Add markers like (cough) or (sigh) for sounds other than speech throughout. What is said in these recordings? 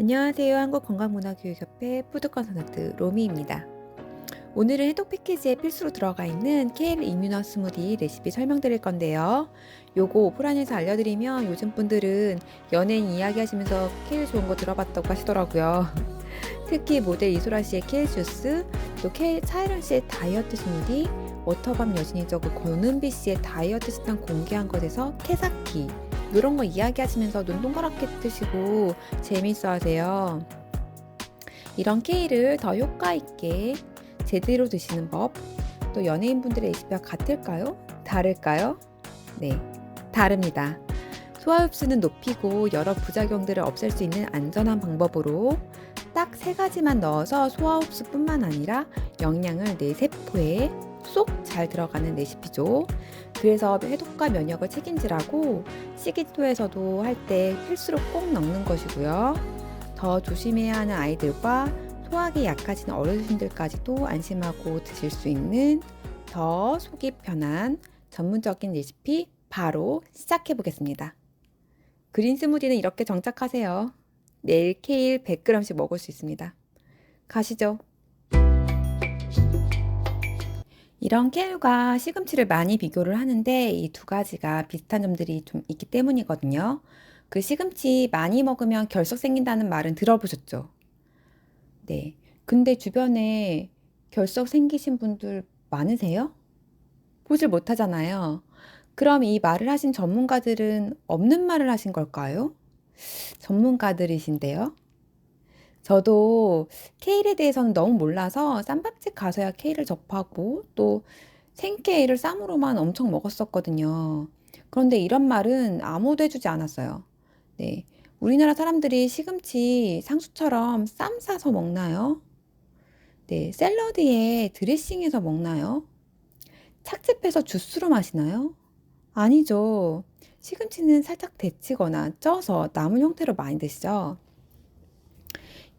안녕하세요. 한국건강문화교육협회 푸드컨설턴트 로미입니다. 오늘은 해독 패키지에 필수로 들어가 있는 케일 이뮤너 스무디 레시피 설명드릴 건데요. 요거 오프라인에서 알려드리면 요즘 분들은 연예인 이야기 하시면서 케일 좋은 거 들어봤다고 하시더라고요. (laughs) 특히 모델 이소라 씨의 케일 주스, 또 케일 차이런 씨의 다이어트 스무디, 워터밤 여신이죠. 그 권은비 씨의 다이어트 식단 공개한 것에서 케사키, 이런 거 이야기하시면서 눈 동그랗게 뜨시고 재밌어 하세요. 이런 케일을 더 효과 있게 제대로 드시는 법, 또 연예인분들의 레시피와 같을까요? 다를까요? 네, 다릅니다. 소화 흡수는 높이고 여러 부작용들을 없앨 수 있는 안전한 방법으로 딱 세 가지만 넣어서 소화 흡수뿐만 아니라 영양을 내 세포에 쏙 잘 들어가는 레시피죠. 그래서 해독과 면역을 책임지라고 시기토에서도 할 때 필수로 꼭 넣는 것이고요. 더 조심해야 하는 아이들과 소화기 약하신 어르신들까지도 안심하고 드실 수 있는 더 속이 편한 전문적인 레시피 바로 시작해 보겠습니다. 그린 스무디는 이렇게 정착하세요. 내일 케일 100g씩 먹을 수 있습니다. 가시죠. 이런 케일과 시금치를 많이 비교를 하는데 이 두 가지가 비슷한 점들이 좀 있기 때문이거든요. 그 시금치 많이 먹으면 결석 생긴다는 말은 들어보셨죠? 네. 근데 주변에 결석 생기신 분들 많으세요? 보질 못하잖아요. 그럼 이 말을 하신 전문가들은 없는 말을 하신 걸까요? 전문가들이신데요. 저도 케일에 대해서는 너무 몰라서 쌈밥집 가서야 케일을 접하고 또 생케일을 쌈으로만 엄청 먹었었거든요. 그런데 이런 말은 아무도 해주지 않았어요. 네. 우리나라 사람들이 시금치 상수처럼 쌈 싸서 먹나요? 네. 샐러드에 드레싱해서 먹나요? 착즙해서 주스로 마시나요? 아니죠. 시금치는 살짝 데치거나 쪄서 나물 형태로 많이 드시죠.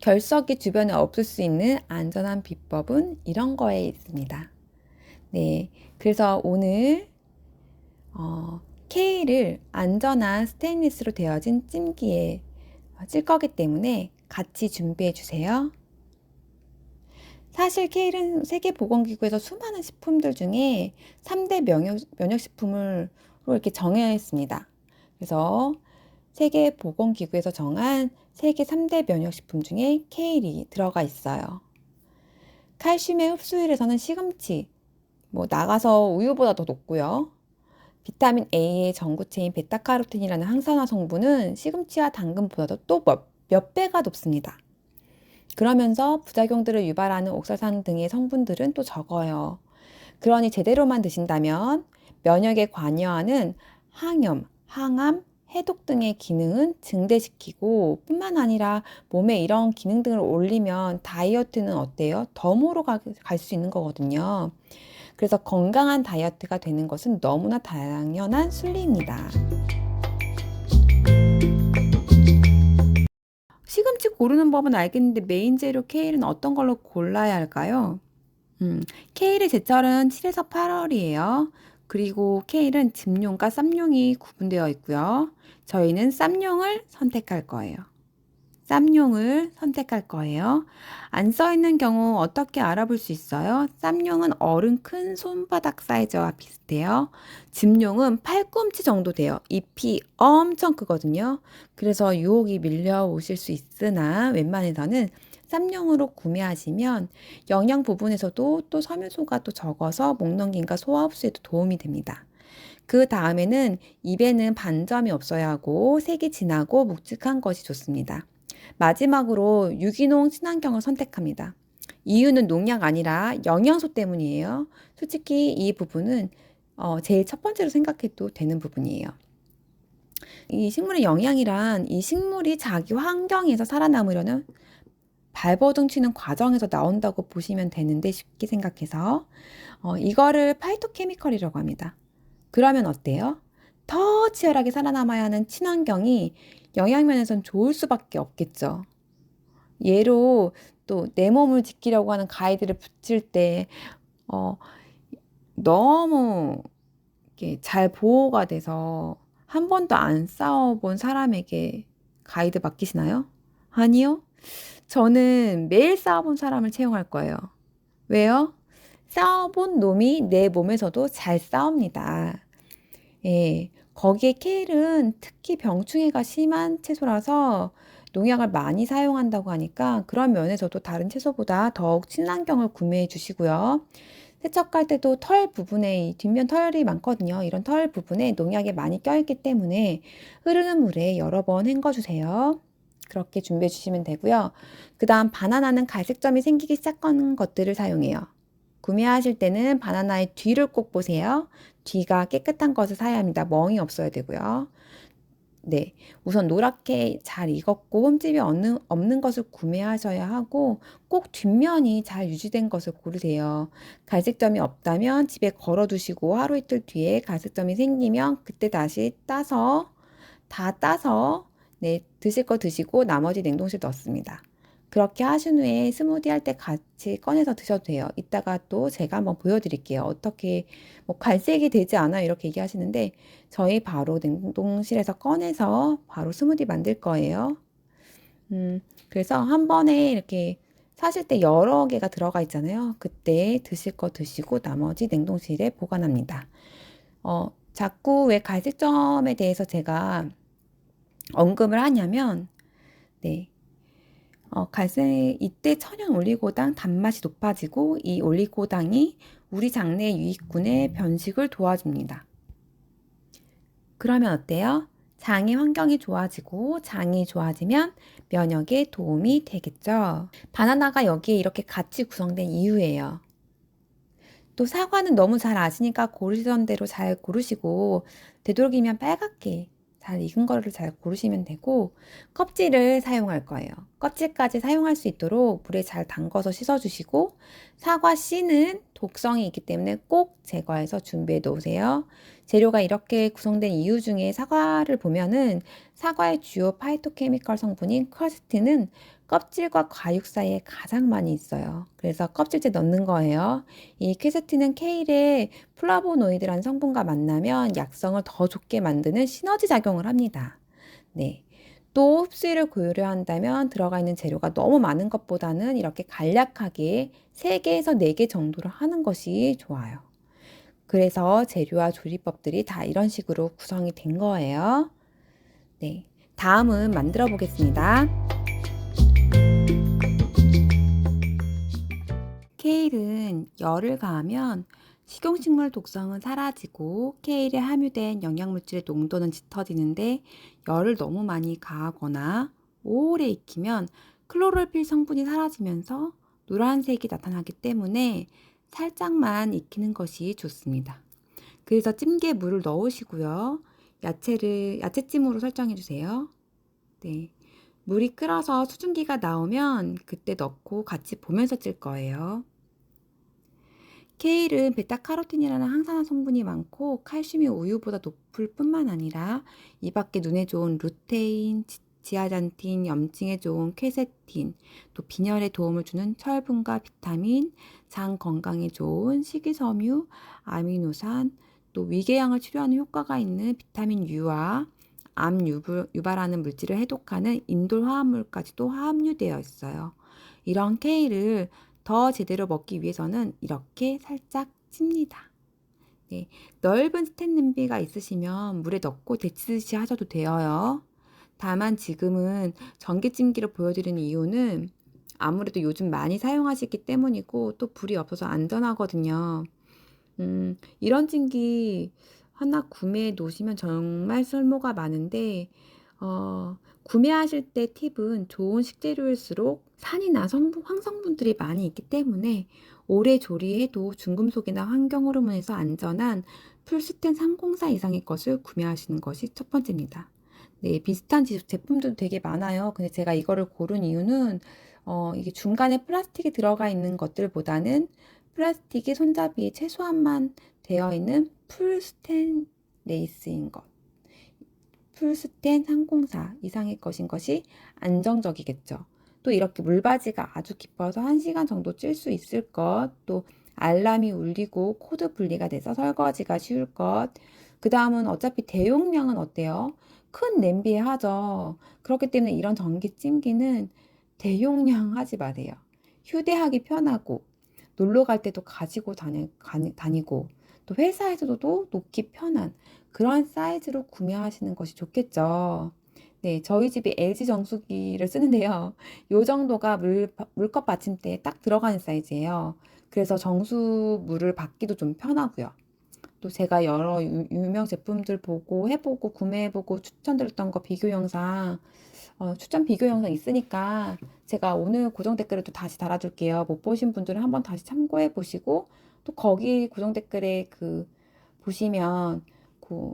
결석이 주변에 없을 수 있는 안전한 비법은 이런 거에 있습니다. 네. 그래서 오늘, 어, 케일을 안전한 스테인리스로 되어진 찜기에 찔 거기 때문에 같이 준비해 주세요. 사실 케일은 세계보건기구에서 수많은 식품들 중에 3대 면역, 면역식품으로 이렇게 정했습니다. 그래서 세계보건기구에서 정한 세계 3대 면역식품 중에 케일이 들어가 있어요. 칼슘의 흡수율에서는 시금치, 뭐 나가서 우유보다 더 높고요. 비타민 A의 전구체인 베타카로틴이라는 항산화 성분은 시금치와 당근보다도 또 몇 배가 높습니다. 그러면서 부작용들을 유발하는 옥살산 등의 성분들은 또 적어요. 그러니 제대로만 드신다면 면역에 관여하는 항염, 항암, 해독 등의 기능은 증대시키고 뿐만 아니라 몸에 이런 기능 등을 올리면 다이어트는 어때요? 덤으로 갈 수 있는 거거든요. 그래서 건강한 다이어트가 되는 것은 너무나 당연한 순리입니다. 시금치 고르는 법은 알겠는데 메인 재료 케일은 어떤 걸로 골라야 할까요? 음, 케일의 제철은 7에서 8월이에요. 그리고 케일은 즙용과 쌈용이 구분되어 있고요. 저희는 쌈용을 선택할 거예요. 쌈용을 선택할 거예요. 안 써 있는 경우 어떻게 알아볼 수 있어요? 쌈용은 어른 큰 손바닥 사이즈와 비슷해요. 즙용은 팔꿈치 정도 돼요. 잎이 엄청 크거든요. 그래서 유혹이 밀려오실 수 있으나 웬만해서는 쌈용으로 구매하시면 영양 부분에서도 또 섬유소가 또 적어서 목 넘김과 소화 흡수에도 도움이 됩니다. 그 다음에는 입에는 반점이 없어야 하고 색이 진하고 묵직한 것이 좋습니다. 마지막으로 유기농 친환경을 선택합니다. 이유는 농약 아니라 영양소 때문이에요. 솔직히 이 부분은 어, 제일 첫 번째로 생각해도 되는 부분이에요. 이 식물의 영양이란 이 식물이 자기 환경에서 살아남으려는 발버둥 치는 과정에서 나온다고 보시면 되는데 쉽게 생각해서 어, 이거를 파이토케미컬이라고 합니다. 그러면 어때요? 더 치열하게 살아남아야 하는 친환경이 영양면에선 좋을 수밖에 없겠죠. 예로 또 내 몸을 지키려고 하는 가이드를 붙일 때 어, 너무 잘 보호가 돼서 한 번도 안 싸워본 사람에게 가이드 맡기시나요? 아니요. 저는 매일 싸워본 사람을 채용할 거예요. 왜요? 싸워본 놈이 내 몸에서도 잘 싸웁니다. 예, 거기에 케일은 특히 병충해가 심한 채소라서 농약을 많이 사용한다고 하니까 그런 면에서도 다른 채소보다 더욱 친환경을 구매해 주시고요. 세척할 때도 털 부분에 이 뒷면 털이 많거든요. 이런 털 부분에 농약이 많이 껴있기 때문에 흐르는 물에 여러 번 헹궈 주세요. 그렇게 준비해 주시면 되고요. 그 다음 바나나는 갈색점이 생기기 시작하는 것들을 사용해요. 구매하실 때는 바나나의 뒤를 꼭 보세요. 뒤가 깨끗한 것을 사야 합니다. 멍이 없어야 되고요. 네. 우선 노랗게 잘 익었고 흠집이 없는, 없는 것을 구매하셔야 하고 꼭 뒷면이 잘 유지된 것을 고르세요. 갈색점이 없다면 집에 걸어 두시고 하루 이틀 뒤에 갈색점이 생기면 그때 다시 따서 다 따서 네, 드실 거 드시고 나머지 냉동실 넣습니다. 그렇게 하신 후에 스무디 할 때 같이 꺼내서 드셔도 돼요. 이따가 또 제가 한번 보여드릴게요. 어떻게 뭐 갈색이 되지 않아 이렇게 얘기하시는데 저희 바로 냉동실에서 꺼내서 바로 스무디 만들 거예요. 음, 그래서 한 번에 이렇게 사실 때 여러 개가 들어가 있잖아요. 그때 드실 거 드시고 나머지 냉동실에 보관합니다. 어, 자꾸 왜 갈색점에 대해서 제가 언급을 하냐면, 네. 어, 갈색, 이때 천연 올리고당 단맛이 높아지고 이 올리고당이 우리 장내 유익균의 변식을 도와줍니다. 그러면 어때요? 장의 환경이 좋아지고 장이 좋아지면 면역에 도움이 되겠죠. 바나나가 여기에 이렇게 같이 구성된 이유예요. 또 사과는 너무 잘 아시니까 고르시던 대로 잘 고르시고 되도록이면 빨갛게 잘 익은 거를 잘 고르시면 되고 껍질을 사용할 거예요. 껍질까지 사용할 수 있도록 물에 잘 담궈서 씻어주시고 사과 씨는 독성이 있기 때문에 꼭 제거해서 준비해 놓으세요. 재료가 이렇게 구성된 이유 중에 사과를 보면은 사과의 주요 파이토케미컬 성분인 퀘스틴은 껍질과 과육 사이에 가장 많이 있어요. 그래서 껍질째 넣는 거예요. 이 퀘스틴은 케일의 플라보노이드라는 성분과 만나면 약성을 더 좋게 만드는 시너지 작용을 합니다. 네. 또 흡수율을 고려한다면 들어가 있는 재료가 너무 많은 것보다는 이렇게 간략하게 3개에서 4개 정도를 하는 것이 좋아요. 그래서 재료와 조리법들이 다 이런 식으로 구성이 된 거예요. 네. 다음은 만들어 보겠습니다. 케일은 열을 가하면 식용식물 독성은 사라지고 케일에 함유된 영양물질의 농도는 짙어지는데 열을 너무 많이 가하거나 오래 익히면 클로로필 성분이 사라지면서 노란색이 나타나기 때문에 살짝만 익히는 것이 좋습니다. 그래서 찜기에 물을 넣으시고요. 야채를 야채찜으로 설정해 주세요. 네. 물이 끓어서 수증기가 나오면 그때 넣고 같이 보면서 찔 거예요. 케일은 베타카로틴이라는 항산화 성분이 많고 칼슘이 우유보다 높을 뿐만 아니라 이 밖에 눈에 좋은 루테인, 지아잔틴, 염증에 좋은 퀘세틴, 또 빈혈에 도움을 주는 철분과 비타민, 장 건강에 좋은 식이섬유, 아미노산, 또 위궤양을 치료하는 효과가 있는 비타민 U와 암 유발하는 물질을 해독하는 인돌 화합물까지도 함유되어 있어요. 이런 케일을 더 제대로 먹기 위해서는 이렇게 살짝 찝니다. 네, 넓은 스텐 냄비가 있으시면 물에 넣고 데치듯이 하셔도 돼요. 다만 지금은 전기찜기를 보여드리는 이유는 아무래도 요즘 많이 사용하시기 때문이고 또 불이 없어서 안전하거든요. 음, 이런 찜기 하나 구매해 놓으시면 정말 쓸모가 많은데 어, 구매하실 때 팁은 좋은 식재료일수록 산이나 성분, 황성분들이 많이 있기 때문에 오래 조리해도 중금속이나 환경 호르몬에서 안전한 풀스텐 304 이상의 것을 구매하시는 것이 첫 번째입니다. 네, 비슷한 제품들도 되게 많아요. 근데 제가 이거를 고른 이유는 어, 이게 중간에 플라스틱이 들어가 있는 것들보다는 플라스틱이 손잡이에 최소한만 되어 있는 풀스텐 레이스인 것. 풀스텐 304 이상의 것인 것이 안정적이겠죠. 또 이렇게 물바지가 아주 깊어서 1시간 정도 찔 수 있을 것, 또 알람이 울리고 코드 분리가 돼서 설거지가 쉬울 것, 그 다음은 어차피 대용량은 어때요? 큰 냄비에 하죠. 그렇기 때문에 이런 전기 찜기는 대용량 (laughs) 하지 마세요. 휴대하기 편하고 놀러 갈 때도 가지고 다니, 다니고 또 회사에서도 놓기 편한 그런 사이즈로 구매하시는 것이 좋겠죠. 네, 저희 집이 LG 정수기를 쓰는데요. 요 정도가 물, 물컵 받침대에 딱 들어가는 사이즈예요. 그래서 정수물을 받기도 좀 편하고요. 또 제가 여러 유, 유명 제품들 보고 해보고 구매해보고 추천드렸던 거 비교 영상 어, 추천 비교 영상 있으니까 제가 오늘 고정 댓글에 또 다시 달아둘게요. 못 보신 분들은 한번 다시 참고해 보시고 또 거기 고정 댓글에 그 보시면 그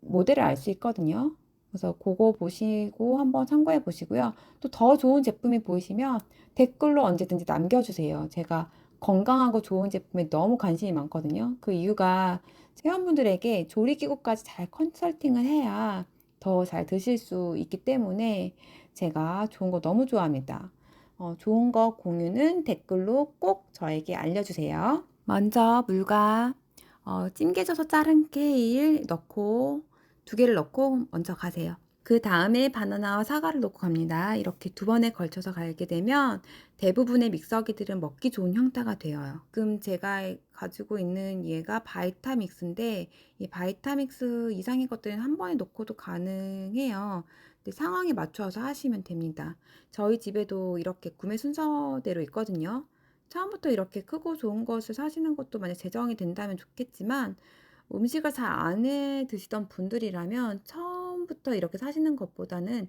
모델을 알 수 있거든요. 그래서 그거 보시고 한번 참고해 보시고요. 또 더 좋은 제품이 보이시면 댓글로 언제든지 남겨주세요. 제가 건강하고 좋은 제품에 너무 관심이 많거든요. 그 이유가 회원분들에게 조리기구까지 잘 컨설팅을 해야 더 잘 드실 수 있기 때문에 제가 좋은 거 너무 좋아합니다. 어, 좋은 거 공유는 댓글로 꼭 저에게 알려주세요. 먼저 물과 어, 찜게져서 자른 케일 넣고 두 개를 넣고 먼저 가세요. 그 다음에 바나나와 사과를 넣고 갑니다. 이렇게 두 번에 걸쳐서 갈게 되면 대부분의 믹서기들은 먹기 좋은 형태가 되어요. 지금 제가 가지고 있는 얘가 바이타믹스인데 이 바이타믹스 이상의 것들은 한 번에 넣고도 가능해요. 근데 상황에 맞춰서 하시면 됩니다. 저희 집에도 이렇게 구매 순서대로 있거든요. 처음부터 이렇게 크고 좋은 것을 사시는 것도 만약 재정이 된다면 좋겠지만 음식을 잘 안 해 드시던 분들이라면 처음 부터 이렇게 사시는 것보다는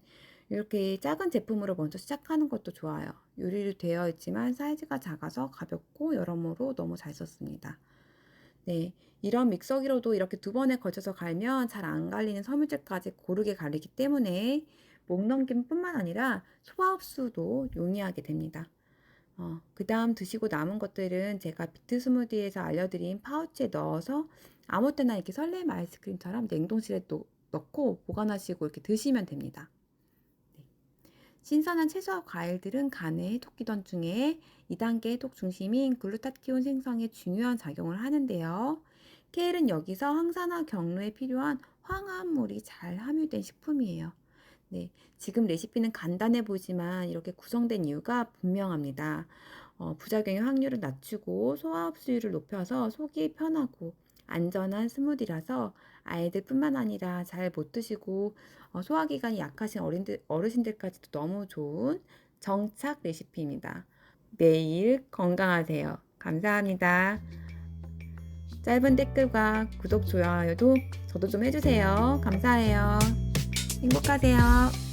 이렇게 작은 제품으로 먼저 시작하는 것도 좋아요. 유리로 되어 있지만 사이즈가 작아서 가볍고 여러모로 너무 잘 썼습니다. 네, 이런 믹서기로도 이렇게 두 번에 걸쳐서 갈면 잘 안 갈리는 섬유질까지 고르게 갈리기 때문에 목 넘김뿐만 아니라 소화 흡수도 용이하게 됩니다. 어, 그 다음 드시고 남은 것들은 제가 비트 스무디에서 알려드린 파우치에 넣어서 아무 때나 이렇게 설렘 아이스크림처럼 냉동실에 또 넣고 보관하시고 이렇게 드시면 됩니다. 네. 신선한 채소와 과일들은 간에 토끼던 중에 2단계 톡 중심인 글루타티온 생성에 중요한 작용을 하는데요. 케일은 여기서 항산화 경로에 필요한 황화물이 잘 함유된 식품이에요. 네, 지금 레시피는 간단해 보이지만 이렇게 구성된 이유가 분명합니다. 어, 부작용의 확률을 낮추고 소화 흡수율을 높여서 속이 편하고 안전한 스무디라서 아이들뿐만 아니라 잘 못 드시고 어, 소화기관이 약하신 어린들, 어르신들까지도 너무 좋은 정착 레시피입니다. 매일 건강하세요. 감사합니다. 짧은 댓글과 구독, 좋아요도 저도 좀 해주세요. 감사해요. 행복하세요.